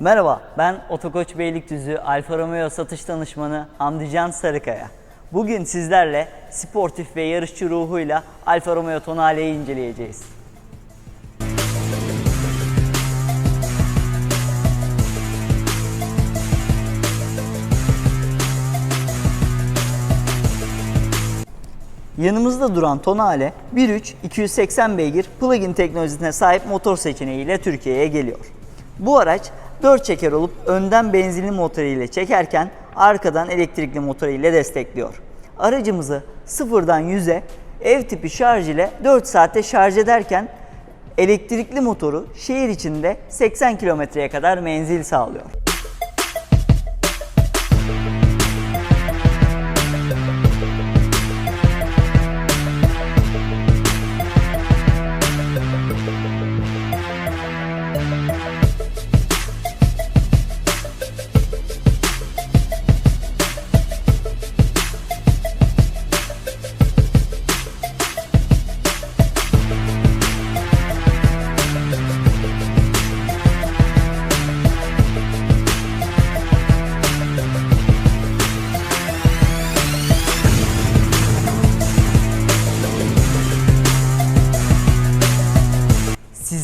Merhaba, ben Otokoç Beylikdüzü Alfa Romeo satış danışmanı Hamdican Sarıkaya. Bugün sizlerle sportif ve yarışçı ruhuyla Alfa Romeo Tonale'yi inceleyeceğiz. Yanımızda duran Tonale 1.3 280 beygir plug-in teknolojisine sahip motor seçeneğiyle Türkiye'ye geliyor. Bu araç 4 çeker olup önden benzinli motor ile çekerken arkadan elektrikli motor ile destekliyor. Aracımızı sıfırdan 100'e ev tipi şarj ile 4 saatte şarj ederken elektrikli motoru şehir içinde 80 kilometreye kadar menzil sağlıyor.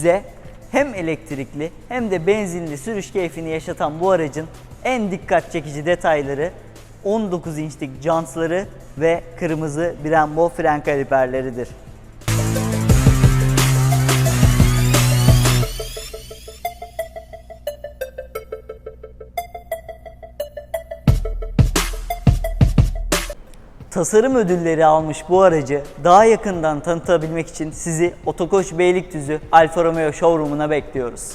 Size hem elektrikli hem de benzinli sürüş keyfini yaşatan bu aracın en dikkat çekici detayları 19 inçlik jantları ve kırmızı Brembo fren kaliperleridir. tasarım ödülleri almış bu aracı daha yakından tanıtabilmek için sizi Otokoç Beylikdüzü Alfa Romeo Showroom'una bekliyoruz.